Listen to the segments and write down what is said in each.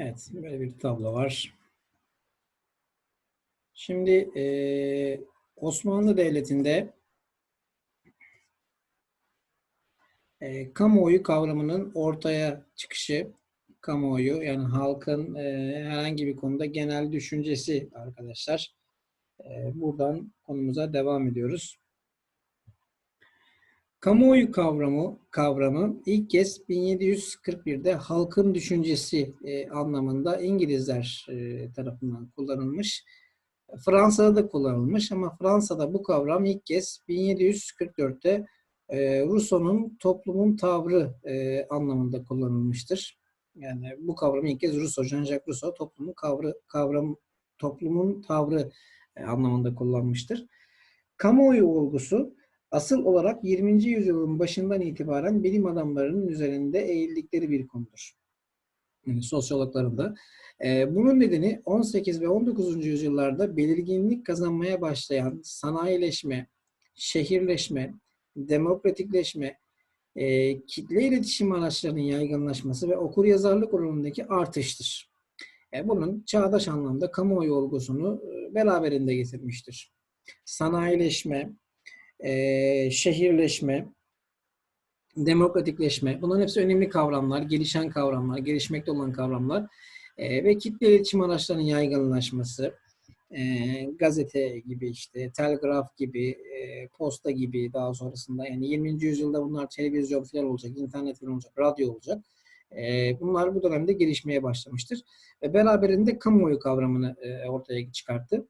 Evet, böyle bir tablo var. Şimdi eee, Osmanlı Devleti'nde eee, kamuoyu kavramının ortaya çıkışı, kamuoyu yani halkın eee, herhangi bir konuda genel düşüncesi arkadaşlar. Eee, buradan konumuza devam ediyoruz. Kamuoyu kavramı kavramı ilk kez 1741'de halkın düşüncesi e, anlamında İngilizler e, tarafından kullanılmış. Fransa'da da kullanılmış ama Fransa'da bu kavram ilk kez 1744'te e, Rousseau'nun toplumun tavrı e, anlamında kullanılmıştır. Yani bu kavramı ilk kez Rousseau, Jean-Jacques Rousseau toplumun kavramı, kavram, toplumun tavrı e, anlamında kullanmıştır. Kamuoyu olgusu asıl olarak 20. yüzyılın başından itibaren bilim adamlarının üzerinde eğildikleri bir konudur. Yani sosyologların da. Ee, bunun nedeni 18 ve 19. yüzyıllarda belirginlik kazanmaya başlayan sanayileşme, şehirleşme, demokratikleşme, e, kitle iletişim araçlarının yaygınlaşması ve okuryazarlık oranındaki artıştır. E, bunun çağdaş anlamda kamuoyu olgusunu e, beraberinde getirmiştir. Sanayileşme, e, şehirleşme, demokratikleşme. Bunların hepsi önemli kavramlar, gelişen kavramlar, gelişmekte olan kavramlar. E, ve kitle iletişim araçlarının yaygınlaşması, e, gazete gibi işte, telgraf gibi, e, posta gibi daha sonrasında yani 20. yüzyılda bunlar televizyon falan olacak, internet falan olacak, radyo olacak. E, bunlar bu dönemde gelişmeye başlamıştır. Ve beraberinde kamuoyu kavramını e, ortaya çıkarttı.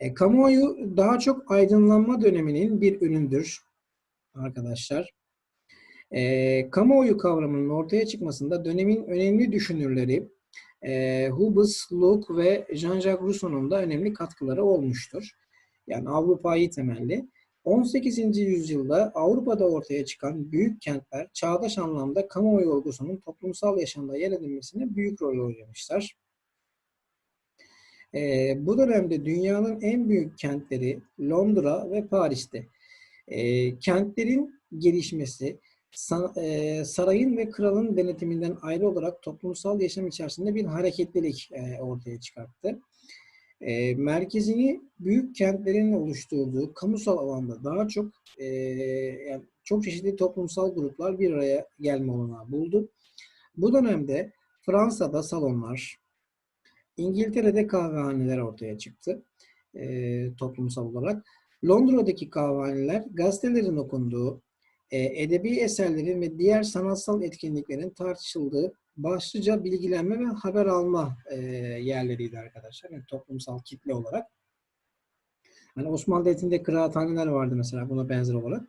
E, kamuoyu daha çok aydınlanma döneminin bir üründür arkadaşlar. E, kamuoyu kavramının ortaya çıkmasında dönemin önemli düşünürleri e, Hobbes, Locke ve Jean-Jacques Rousseau'nun da önemli katkıları olmuştur. Yani Avrupa'yı temelli. 18. yüzyılda Avrupa'da ortaya çıkan büyük kentler çağdaş anlamda kamuoyu olgusunun toplumsal yaşamda yer edinmesine büyük rol oynamışlar. E, bu dönemde dünyanın en büyük kentleri Londra ve Paris'te. E, kentlerin gelişmesi, e, sarayın ve kralın denetiminden ayrı olarak toplumsal yaşam içerisinde bir hareketlilik e, ortaya çıkarttı. E, merkezini büyük kentlerin oluşturduğu kamusal alanda daha çok e, yani çok çeşitli toplumsal gruplar bir araya gelme olanağı buldu. Bu dönemde Fransa'da salonlar, İngiltere'de kahvehaneler ortaya çıktı e, toplumsal olarak. Londra'daki kahvehaneler gazetelerin okunduğu, e, edebi eserlerin ve diğer sanatsal etkinliklerin tartışıldığı başlıca bilgilenme ve haber alma e, yerleriydi arkadaşlar. Yani toplumsal kitle olarak. Hani Osmanlı Devleti'nde kıraathaneler vardı mesela buna benzer olarak.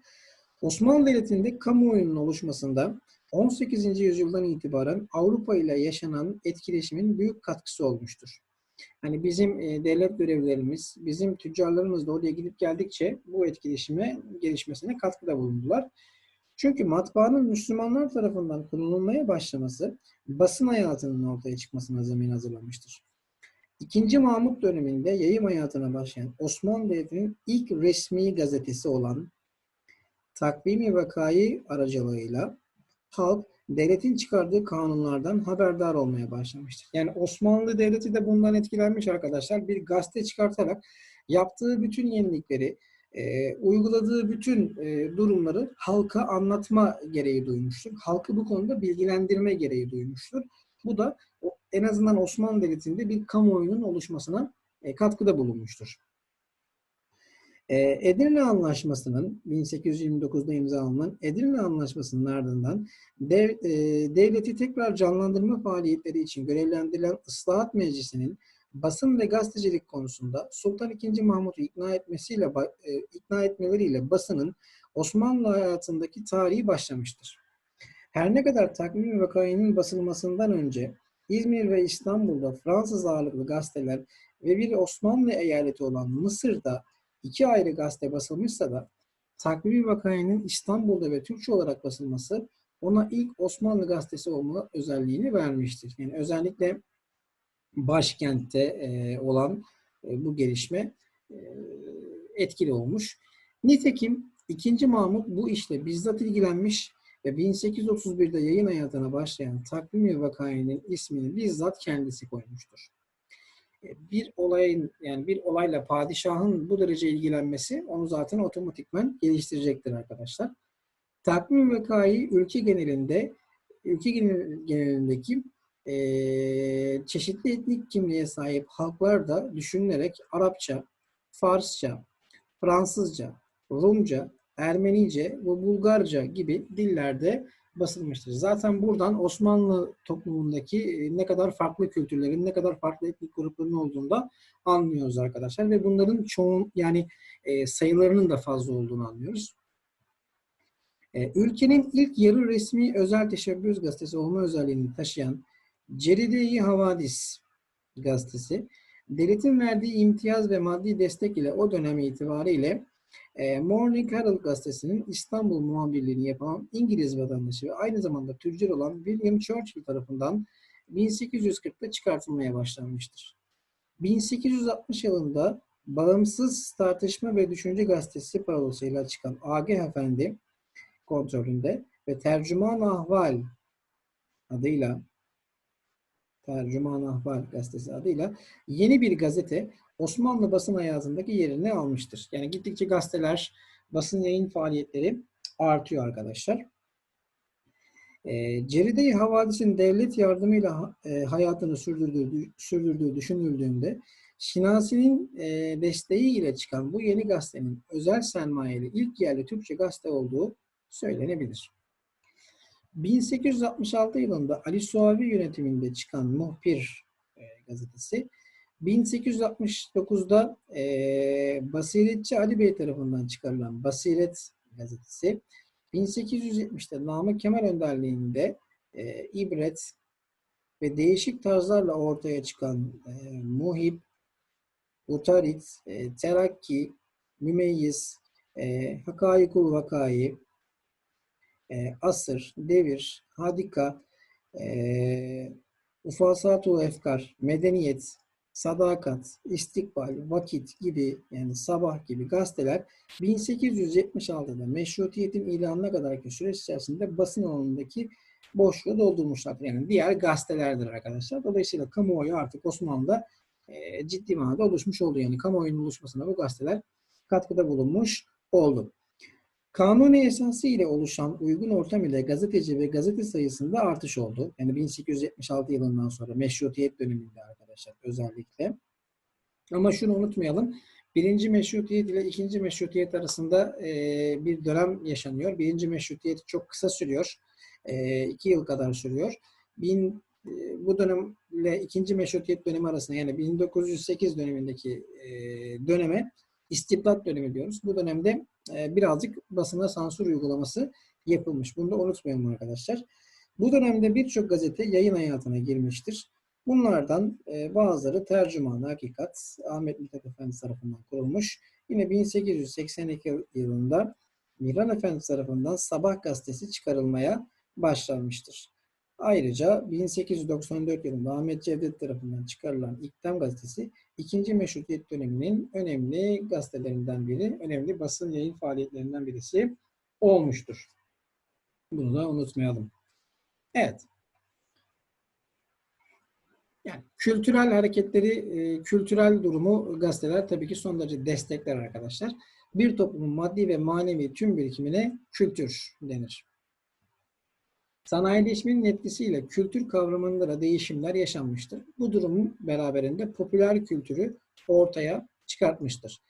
Osmanlı Devleti'nde kamuoyunun oluşmasında 18. yüzyıldan itibaren Avrupa ile yaşanan etkileşimin büyük katkısı olmuştur. Hani bizim e, devlet görevlilerimiz, bizim tüccarlarımız da oraya gidip geldikçe bu etkileşime gelişmesine katkıda bulundular. Çünkü matbaanın Müslümanlar tarafından kullanılmaya başlaması basın hayatının ortaya çıkmasına zemin hazırlamıştır. İkinci Mahmut döneminde yayım hayatına başlayan Osmanlı Devleti'nin ilk resmi gazetesi olan Takvimi Vakayı aracılığıyla halk devletin çıkardığı kanunlardan haberdar olmaya başlamıştır. Yani Osmanlı Devleti de bundan etkilenmiş arkadaşlar. Bir gazete çıkartarak yaptığı bütün yenilikleri, e, uyguladığı bütün e, durumları halka anlatma gereği duymuştur. Halkı bu konuda bilgilendirme gereği duymuştur. Bu da en azından Osmanlı Devleti'nde bir kamuoyunun oluşmasına e, katkıda bulunmuştur. Ee, Edirne Anlaşması'nın 1829'da imzalanan Edirne Anlaşması'nın ardından dev, e, devleti tekrar canlandırma faaliyetleri için görevlendirilen Islahat Meclisi'nin basın ve gazetecilik konusunda Sultan II. Mahmut'u ikna etmesiyle e, ikna etmeleriyle basının Osmanlı hayatındaki tarihi başlamıştır. Her ne kadar takvim vakayının basılmasından önce İzmir ve İstanbul'da Fransız ağırlıklı gazeteler ve bir Osmanlı eyaleti olan Mısır'da iki ayrı gazete basılmışsa da Takvimi Vakayı'nın İstanbul'da ve Türkçe olarak basılması ona ilk Osmanlı gazetesi olma özelliğini vermiştir. Yani özellikle başkentte e, olan e, bu gelişme e, etkili olmuş. Nitekim 2. Mahmut bu işle bizzat ilgilenmiş ve ve 1831'de yayın hayatına başlayan Takvim-i Vakai'nin ismini bizzat kendisi koymuştur. E, Bir olayın yani bir olayla padişahın bu derece ilgilenmesi onu zaten otomatikman geliştirecektir arkadaşlar. Takvim vakayı ülke genelinde ülke genel- genelindeki eee, çeşitli etnik kimliğe sahip halklar da düşünülerek Arapça, Farsça, Fransızca, Rumca, Ermenice ve Bulgarca gibi dillerde basılmıştır. Zaten buradan Osmanlı toplumundaki e, ne kadar farklı kültürlerin, ne kadar farklı etnik grupların olduğunu da anlıyoruz arkadaşlar ve bunların çoğun yani e, sayılarının da fazla olduğunu anlıyoruz. E, ülkenin ilk yarı resmi özel teşebbüs gazetesi olma özelliğini taşıyan Ceride-i Havadis gazetesi, devletin verdiği imtiyaz ve maddi destek ile o dönem itibariyle e, Morning Herald gazetesinin İstanbul muhabirliğini yapan İngiliz vatandaşı ve aynı zamanda tüccar olan William Churchill tarafından 1840'ta çıkartılmaya başlanmıştır. 1860 yılında Bağımsız Tartışma ve Düşünce Gazetesi parolasıyla çıkan Agah Efendi kontrolünde ve Tercüman Ahval adıyla Tercüman Ahval gazetesi adıyla yeni bir gazete Osmanlı basın hayatındaki yerini almıştır. Yani gittikçe gazeteler, basın yayın faaliyetleri artıyor arkadaşlar. E, Ceride-i Havadis'in devlet yardımıyla e, hayatını sürdürdüğü, sürdürdüğü düşünüldüğünde Şinasi'nin e, desteği ile çıkan bu yeni gazetenin özel sermayeli ilk yerli Türkçe gazete olduğu söylenebilir. 1866 yılında Ali Suavi yönetiminde çıkan Muhbir e, gazetesi 1869'da e, Basiretçi Ali Bey tarafından çıkarılan Basiret gazetesi 1870'te Namık Kemal önderliğinde e, ibret ve değişik tarzlarla ortaya çıkan e, Muhib, Utarit, e, Terakki, Mümeyyiz, e, Hakayikul Vakai, e, Asır, Devir, Hadika, e, Ufasatul Efkar, Medeniyet, Sadakat, İstikbal, Vakit gibi yani Sabah gibi gazeteler 1876'da meşrutiyetin ilanına kadarki süreç içerisinde basın alanındaki boşluğu doldurmuşlardır. Yani diğer gazetelerdir arkadaşlar. Dolayısıyla kamuoyu artık Osmanlı'da e, ciddi manada oluşmuş oldu. Yani kamuoyunun oluşmasına bu gazeteler katkıda bulunmuş oldu. Kanuni esası ile oluşan uygun ortam ile gazeteci ve gazete sayısında artış oldu. Yani 1876 yılından sonra meşrutiyet döneminde arkadaşlar özellikle. Ama şunu unutmayalım. Birinci meşrutiyet ile ikinci meşrutiyet arasında e, bir dönem yaşanıyor. Birinci meşrutiyet çok kısa sürüyor. E, iki yıl kadar sürüyor. Bin, e, bu dönemle ikinci meşrutiyet dönemi arasında yani 1908 dönemindeki e, döneme istibdat dönemi diyoruz. Bu dönemde e, birazcık basına sansür uygulaması yapılmış. Bunu da unutmayalım arkadaşlar. Bu dönemde birçok gazete yayın hayatına girmiştir. Bunlardan e, bazıları Tercüman Hakikat Ahmet Mithat Efendi tarafından kurulmuş. Yine 1882 yılında Miran Efendi tarafından Sabah gazetesi çıkarılmaya başlanmıştır. Ayrıca 1894 yılında Ahmet Cevdet tarafından çıkarılan İktam gazetesi ikinci meşrutiyet döneminin önemli gazetelerinden biri, önemli basın yayın faaliyetlerinden birisi olmuştur. Bunu da unutmayalım. Evet. Yani kültürel hareketleri, e, kültürel durumu gazeteler tabii ki son derece destekler arkadaşlar. Bir toplumun maddi ve manevi tüm birikimine kültür denir. Sanayileşmenin etkisiyle kültür kavramında da değişimler yaşanmıştır. Bu durumun beraberinde popüler kültürü ortaya çıkartmıştır.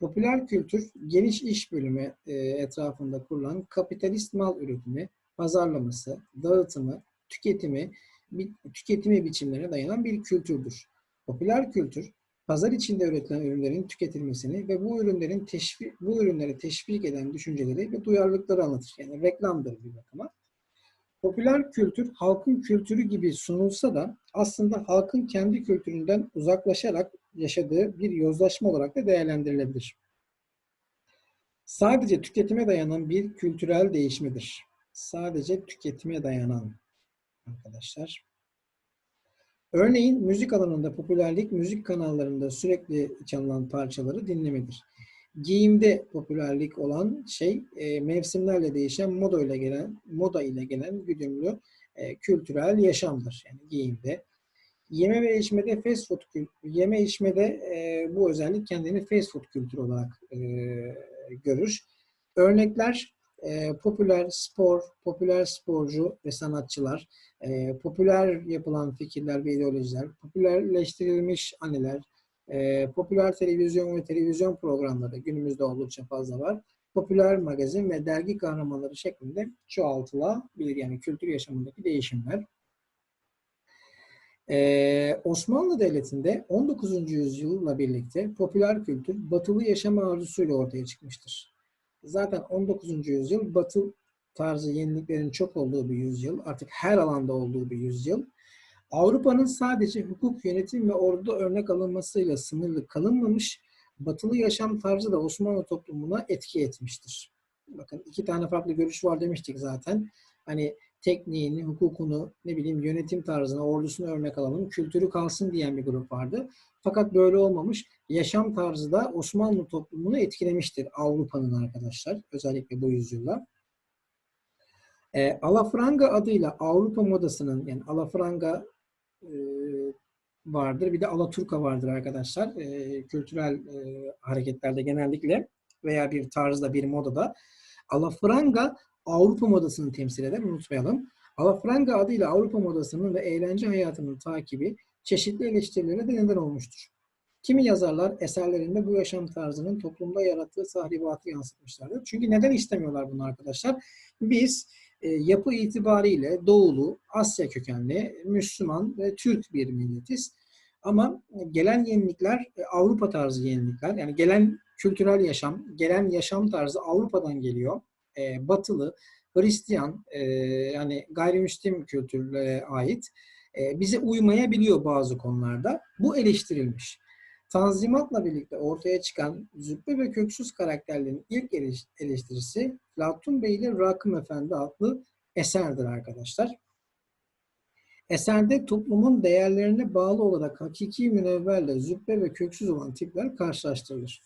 Popüler kültür geniş iş bölümü e, etrafında kurulan kapitalist mal üretimi, pazarlaması, dağıtımı, tüketimi, tüketimi biçimlerine dayanan bir kültürdür. Popüler kültür pazar içinde üretilen ürünlerin tüketilmesini ve bu ürünlerin teşvik, bu ürünleri teşvik eden düşünceleri ve duyarlılıkları anlatır. Yani reklamdır bir bakıma. Popüler kültür halkın kültürü gibi sunulsa da aslında halkın kendi kültüründen uzaklaşarak yaşadığı bir yozlaşma olarak da değerlendirilebilir. Sadece tüketime dayanan bir kültürel değişmedir. Sadece tüketime dayanan arkadaşlar. Örneğin müzik alanında popülerlik müzik kanallarında sürekli çalınan parçaları dinlemedir. Giyimde popülerlik olan şey e, mevsimlerle değişen moda ile gelen moda ile gelen güdümlü e, kültürel yaşamdır. Yani giyimde. Yeme ve içmede fast food yeme içmede e, bu özellik kendini fast food kültürü olarak e, görür. Örnekler e, popüler spor, popüler sporcu ve sanatçılar, e, popüler yapılan fikirler ve ideolojiler, popülerleştirilmiş anneler, e, popüler televizyon ve televizyon programları günümüzde oldukça fazla var. Popüler magazin ve dergi kahramanları şeklinde çoğaltılabilir. Yani kültür yaşamındaki değişimler. Ee, Osmanlı Devleti'nde 19. yüzyılla birlikte popüler kültür batılı yaşam arzusuyla ortaya çıkmıştır. Zaten 19. yüzyıl batı tarzı yeniliklerin çok olduğu bir yüzyıl. Artık her alanda olduğu bir yüzyıl. Avrupa'nın sadece hukuk, yönetim ve orduda örnek alınmasıyla sınırlı kalınmamış, batılı yaşam tarzı da Osmanlı toplumuna etki etmiştir. Bakın iki tane farklı görüş var demiştik zaten. Hani tekniğini, hukukunu, ne bileyim yönetim tarzını, ordusunu örnek alalım, kültürü kalsın diyen bir grup vardı. Fakat böyle olmamış. Yaşam tarzı da Osmanlı toplumunu etkilemiştir Avrupa'nın arkadaşlar. Özellikle bu yüzyılda. E, alafranga adıyla Avrupa modasının yani alafranga vardır. Bir de alaturka vardır arkadaşlar. E, kültürel e, hareketlerde genellikle veya bir tarzda bir modada. Alafranga Avrupa modasını temsil eder. Unutmayalım. Alafranga adıyla Avrupa modasının ve eğlence hayatının takibi çeşitli eleştirilere de neden olmuştur. Kimi yazarlar eserlerinde bu yaşam tarzının toplumda yarattığı tahribatı yansıtmışlardır. Çünkü neden istemiyorlar bunu arkadaşlar? Biz e, yapı itibariyle Doğulu, Asya kökenli, Müslüman ve Türk bir milletiz. Ama gelen yenilikler e, Avrupa tarzı yenilikler. Yani gelen kültürel yaşam, gelen yaşam tarzı Avrupa'dan geliyor. E, batılı, Hristiyan, yani gayrimüslim kültürlere ait. E, bize uymayabiliyor bazı konularda. Bu eleştirilmiş. Tanzimatla birlikte ortaya çıkan züppe ve köksüz karakterlerin ilk eleştirisi Latun Bey ile Rakım Efendi adlı eserdir arkadaşlar. Eserde toplumun değerlerine bağlı olarak hakiki münevverle züppe ve köksüz olan tipler karşılaştırılır.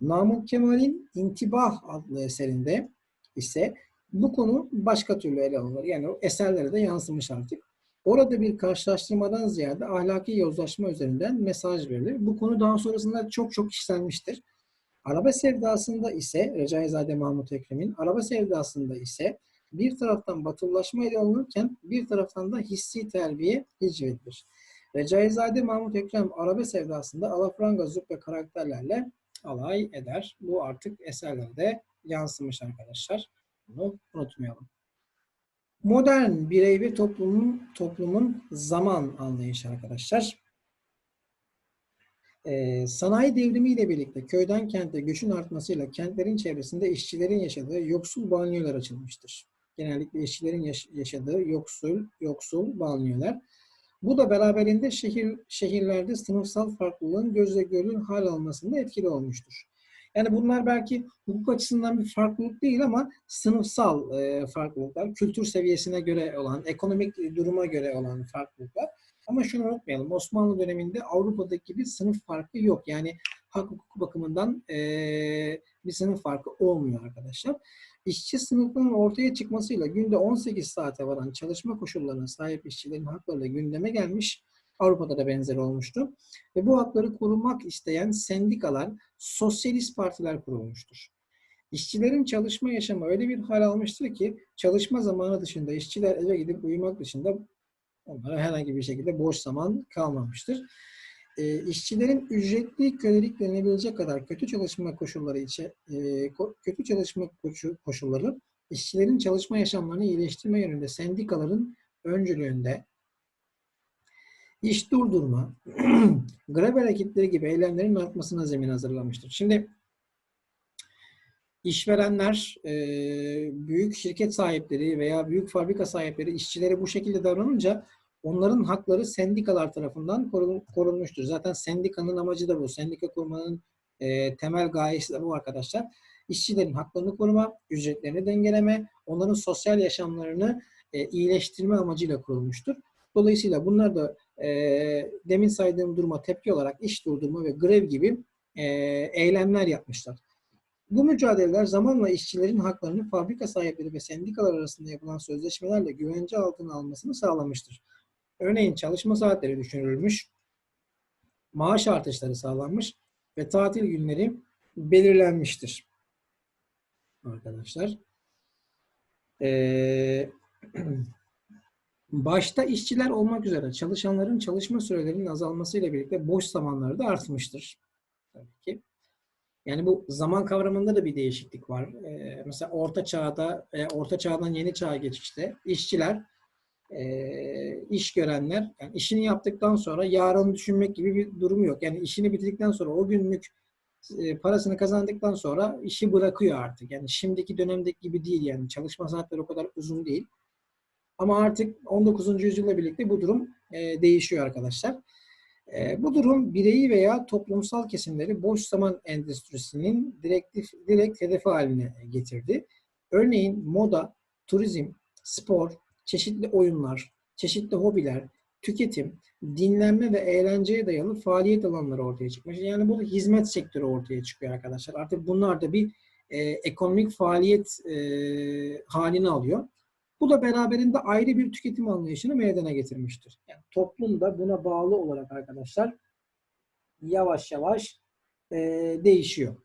Namık Kemal'in İntibah adlı eserinde ise bu konu başka türlü ele alınır. Yani o eserlere de yansımış artık. Orada bir karşılaştırmadan ziyade ahlaki yozlaşma üzerinden mesaj verilir. Bu konu daha sonrasında çok çok işlenmiştir. Araba sevdasında ise Recaizade Mahmut Ekrem'in araba sevdasında ise bir taraftan batılılaşma ele alınırken bir taraftan da hissi terbiye hicvedilir. Recaizade Mahmut Ekrem araba sevdasında alafranga züppe karakterlerle alay eder. Bu artık eserlerde yansımış arkadaşlar. Bunu unutmayalım. Modern birey ve toplumun toplumun zaman anlayışı arkadaşlar. Ee, sanayi devrimiyle birlikte köyden kente göçün artmasıyla kentlerin çevresinde işçilerin yaşadığı yoksul banyolar açılmıştır. Genellikle işçilerin yaş- yaşadığı yoksul yoksul banyolar. Bu da beraberinde şehir şehirlerde sınıfsal farklılığın gözle görülür hal almasında etkili olmuştur. Yani bunlar belki hukuk açısından bir farklılık değil ama sınıfsal e, farklılıklar, kültür seviyesine göre olan, ekonomik duruma göre olan farklılıklar. Ama şunu unutmayalım, Osmanlı döneminde Avrupa'daki gibi sınıf farkı yok. Yani hak hukuk bakımından e, bir sınıf farkı olmuyor arkadaşlar. İşçi sınıfının ortaya çıkmasıyla günde 18 saate varan çalışma koşullarına sahip işçilerin hakları gündeme gelmiş. Avrupa'da da benzer olmuştu. Ve bu hakları korumak isteyen sendikalar, sosyalist partiler kurulmuştur. İşçilerin çalışma yaşamı öyle bir hal almıştır ki çalışma zamanı dışında işçiler eve gidip uyumak dışında onlara herhangi bir şekilde boş zaman kalmamıştır. E, işçilerin ücretli kölelik denilebilecek kadar kötü çalışma koşulları içe e, kötü çalışma koşulları işçilerin çalışma yaşamlarını iyileştirme yönünde sendikaların öncülüğünde iş durdurma, grev hareketleri gibi eylemlerin artmasına zemin hazırlamıştır. Şimdi işverenler, e, büyük şirket sahipleri veya büyük fabrika sahipleri işçilere bu şekilde davranınca onların hakları sendikalar tarafından korunmuştur. Zaten sendikanın amacı da bu. Sendika kurmanın e, temel gayesi de bu arkadaşlar. İşçilerin haklarını koruma, ücretlerini dengeleme, onların sosyal yaşamlarını e, iyileştirme amacıyla kurulmuştur. Dolayısıyla bunlar da e, demin saydığım duruma tepki olarak iş durdurma ve grev gibi e, eylemler yapmışlar. Bu mücadeleler zamanla işçilerin haklarını fabrika sahipleri ve sendikalar arasında yapılan sözleşmelerle güvence altına almasını sağlamıştır. Örneğin çalışma saatleri düşürülmüş, maaş artışları sağlanmış ve tatil günleri belirlenmiştir. Arkadaşlar. Ee, başta işçiler olmak üzere çalışanların çalışma sürelerinin azalmasıyla birlikte boş zamanları da artmıştır. Tabii ki. Yani bu zaman kavramında da bir değişiklik var. Ee, mesela orta çağda, e, orta çağdan yeni çağa geçişte işçiler, e, iş görenler, yani işini yaptıktan sonra yarını düşünmek gibi bir durum yok. Yani işini bitirdikten sonra o günlük e, parasını kazandıktan sonra işi bırakıyor artık. Yani şimdiki dönemdeki gibi değil yani çalışma saatleri o kadar uzun değil. Ama artık 19. yüzyılla birlikte bu durum e, değişiyor arkadaşlar. E, bu durum bireyi veya toplumsal kesimleri boş zaman endüstrisinin direktif, direkt hedefi haline getirdi. Örneğin moda, turizm, spor, çeşitli oyunlar, çeşitli hobiler, tüketim, dinlenme ve eğlenceye dayalı faaliyet alanları ortaya çıkmış. Yani burada hizmet sektörü ortaya çıkıyor arkadaşlar. Artık bunlar da bir e, ekonomik faaliyet e, halini alıyor. Bu da beraberinde ayrı bir tüketim anlayışını meydana getirmiştir. Yani toplum da buna bağlı olarak arkadaşlar yavaş yavaş e, değişiyor.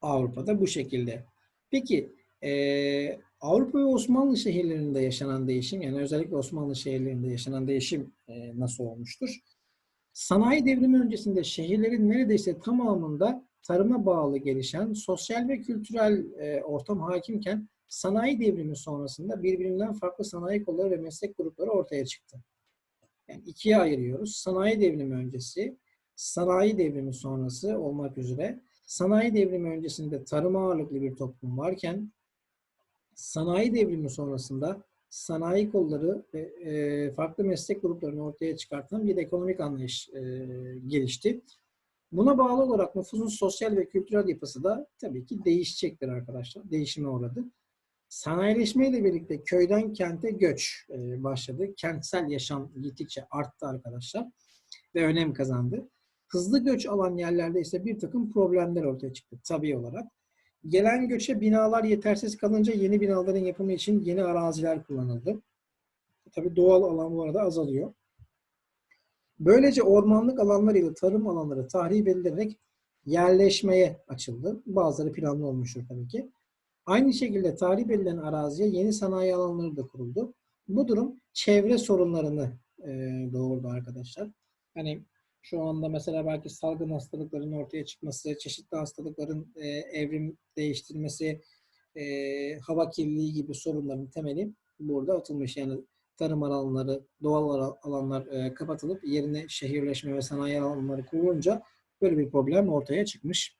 Avrupa'da bu şekilde. Peki e, Avrupa ve Osmanlı şehirlerinde yaşanan değişim, yani özellikle Osmanlı şehirlerinde yaşanan değişim e, nasıl olmuştur? Sanayi devrimi öncesinde şehirlerin neredeyse tamamında tarıma bağlı gelişen sosyal ve kültürel e, ortam hakimken sanayi devrimi sonrasında birbirinden farklı sanayi kolları ve meslek grupları ortaya çıktı. Yani ikiye ayırıyoruz. Sanayi devrimi öncesi, sanayi devrimi sonrası olmak üzere sanayi devrimi öncesinde tarım ağırlıklı bir toplum varken sanayi devrimi sonrasında sanayi kolları ve e, farklı meslek gruplarını ortaya çıkartan bir ekonomik anlayış e, gelişti. Buna bağlı olarak nüfusun sosyal ve kültürel yapısı da tabii ki değişecektir arkadaşlar. Değişime uğradı. Sanayileşmeyle birlikte köyden kente göç e, başladı. Kentsel yaşam gittikçe arttı arkadaşlar ve önem kazandı. Hızlı göç alan yerlerde ise bir takım problemler ortaya çıktı tabii olarak. Gelen göçe binalar yetersiz kalınca yeni binaların yapımı için yeni araziler kullanıldı. Tabii doğal alan bu arada azalıyor. Böylece ormanlık alanlar ile tarım alanları tahrip edilerek yerleşmeye açıldı. Bazıları planlı olmuştur tabii ki. Aynı şekilde tahrip edilen araziye yeni sanayi alanları da kuruldu. Bu durum çevre sorunlarını e, doğurdu arkadaşlar. Hani şu anda mesela belki salgın hastalıkların ortaya çıkması, çeşitli hastalıkların e, evrim değiştirmesi, e, hava kirliliği gibi sorunların temeli burada atılmış. Yani tarım alanları, doğal alanlar e, kapatılıp yerine şehirleşme ve sanayi alanları kurulunca böyle bir problem ortaya çıkmış.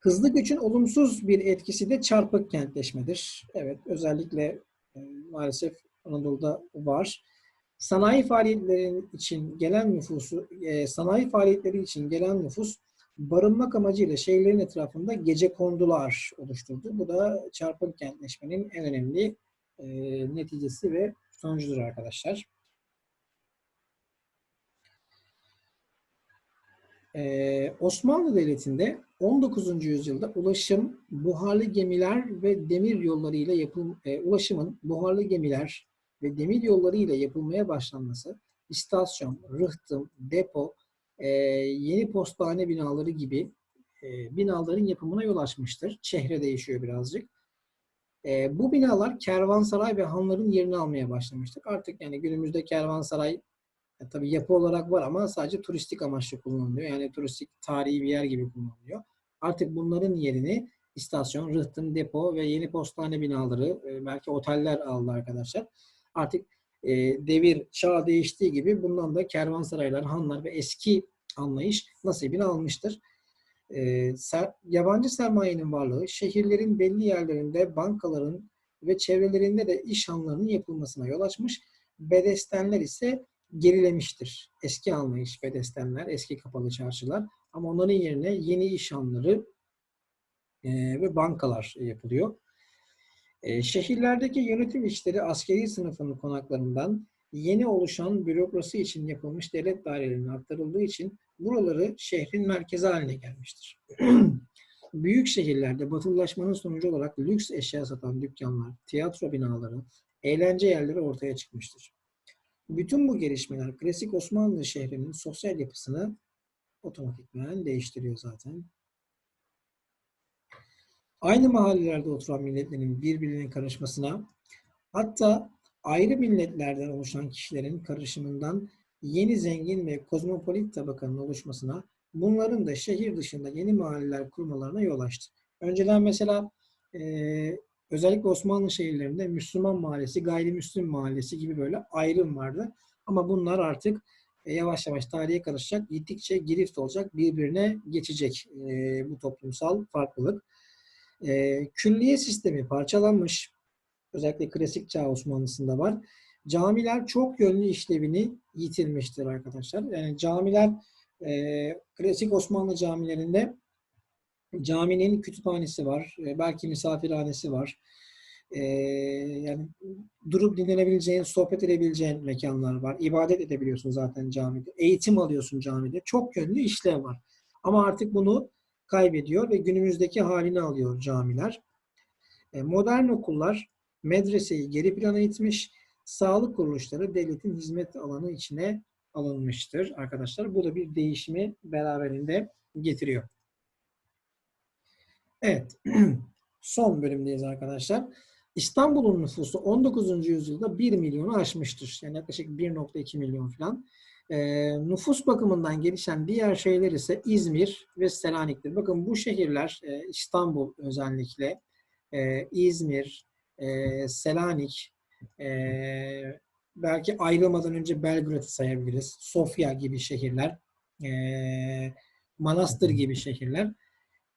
Hızlı göçün olumsuz bir etkisi de çarpık kentleşmedir. Evet, özellikle e, maalesef Anadolu'da var. Sanayi faaliyetleri için gelen nüfusu, e, sanayi faaliyetleri için gelen nüfus barınmak amacıyla şehirlerin etrafında gece kondular oluşturdu. Bu da çarpık kentleşmenin en önemli e, neticesi ve sonucudur arkadaşlar. Ee, Osmanlı Devleti'nde 19. yüzyılda ulaşım buharlı gemiler ve demir yolları ile yapıl e, ulaşımın buharlı gemiler ve demir yolları ile yapılmaya başlanması istasyon, rıhtım, depo, e, yeni postane binaları gibi e, binaların yapımına yol açmıştır. Çehre değişiyor birazcık. E, bu binalar kervansaray ve hanların yerini almaya başlamıştır. Artık yani günümüzde kervansaray e, tabii yapı olarak var ama sadece turistik amaçlı kullanılıyor. Yani turistik tarihi bir yer gibi kullanılıyor. Artık bunların yerini istasyon, rıhtım, depo ve yeni postane binaları, e, belki oteller aldı arkadaşlar. Artık e, devir, çağ değiştiği gibi bundan da kervansaraylar, hanlar ve eski anlayış nasibini almıştır. E, yabancı sermayenin varlığı şehirlerin belli yerlerinde bankaların ve çevrelerinde de iş hanlarının yapılmasına yol açmış. Bedestenler ise gerilemiştir. Eski anlayış bedestenler, eski kapalı çarşılar ama onların yerine yeni iş hanları e, ve bankalar yapılıyor. E, şehirlerdeki yönetim işleri askeri sınıfının konaklarından yeni oluşan bürokrasi için yapılmış devlet dairelerine aktarıldığı için buraları şehrin merkezi haline gelmiştir. Büyük şehirlerde batılılaşmanın sonucu olarak lüks eşya satan dükkanlar, tiyatro binaları, eğlence yerleri ortaya çıkmıştır. Bütün bu gelişmeler klasik Osmanlı şehrinin sosyal yapısını otomatikman değiştiriyor zaten. Aynı mahallelerde oturan milletlerin birbirine karışmasına, hatta ayrı milletlerden oluşan kişilerin karışımından yeni zengin ve kozmopolit tabakanın oluşmasına, bunların da şehir dışında yeni mahalleler kurmalarına yol açtı. Önceden mesela e, özellikle Osmanlı şehirlerinde Müslüman mahallesi, gayrimüslim mahallesi gibi böyle ayrım vardı. Ama bunlar artık e, yavaş yavaş tarihe karışacak, gittikçe girift olacak, birbirine geçecek e, bu toplumsal farklılık. E, külliye sistemi parçalanmış, özellikle klasik çağ Osmanlısında var. Camiler çok yönlü işlevini yitirmiştir arkadaşlar. Yani camiler e, klasik Osmanlı camilerinde caminin kütüphanesi var, e, belki misafirhanesi var. E, yani durup dinlenebileceğin, sohbet edebileceğin mekanlar var. İbadet edebiliyorsun zaten camide. Eğitim alıyorsun camide. Çok yönlü işlev var. Ama artık bunu kaybediyor ve günümüzdeki halini alıyor camiler. E, modern okullar medreseyi geri plana itmiş, sağlık kuruluşları devletin hizmet alanı içine alınmıştır arkadaşlar. Bu da bir değişimi beraberinde getiriyor. Evet. Son bölümdeyiz arkadaşlar. İstanbul'un nüfusu 19. yüzyılda 1 milyonu aşmıştır. Yani yaklaşık 1.2 milyon falan. Ee, nüfus bakımından gelişen diğer şehirler ise İzmir ve Selanik'tir. Bakın bu şehirler e, İstanbul özellikle e, İzmir, e, Selanik, e, belki ayrılmadan önce Belgrad'ı sayabiliriz. Sofya gibi şehirler, e, Manastır gibi şehirler.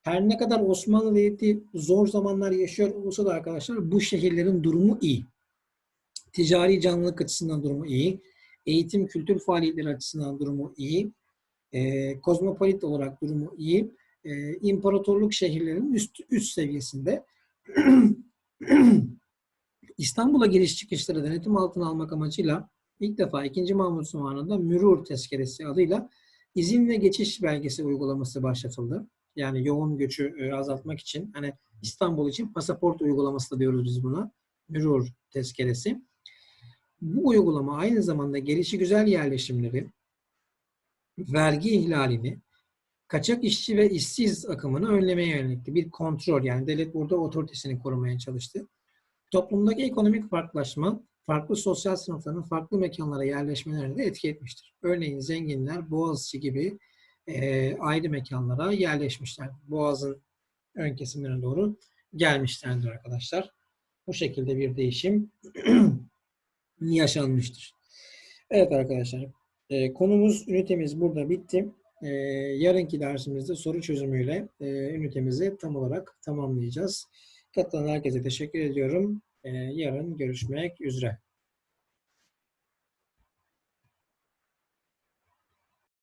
Her ne kadar Osmanlı Devleti zor zamanlar yaşıyor olsa da arkadaşlar bu şehirlerin durumu iyi. Ticari canlılık açısından durumu iyi. Eğitim, kültür faaliyetleri açısından durumu iyi. E, kozmopolit olarak durumu iyi. E, imparatorluk şehirlerinin üst, üst seviyesinde. İstanbul'a giriş çıkışları denetim altına almak amacıyla ilk defa 2. Mahmut zamanında Mürur Tezkeresi adıyla izin ve geçiş belgesi uygulaması başlatıldı. Yani yoğun göçü e, azaltmak için hani İstanbul için pasaport uygulaması da diyoruz biz buna. Mürur tezkeresi. Bu uygulama aynı zamanda gelişi güzel yerleşimleri, vergi ihlalini, kaçak işçi ve işsiz akımını önlemeye yönelikti. Bir kontrol yani devlet burada otoritesini korumaya çalıştı. Toplumdaki ekonomik farklılaşma farklı sosyal sınıfların farklı mekanlara yerleşmelerine de etki etmiştir. Örneğin zenginler Boğaziçi gibi e, ayrı mekanlara yerleşmişler. Boğaz'ın ön kesimlerine doğru gelmişlerdir arkadaşlar. Bu şekilde bir değişim yaşanmıştır. Evet arkadaşlar. E, konumuz, ünitemiz burada bitti. E, yarınki dersimizde soru çözümüyle e, ünitemizi tam olarak tamamlayacağız. Katılan herkese teşekkür ediyorum. E, yarın görüşmek üzere.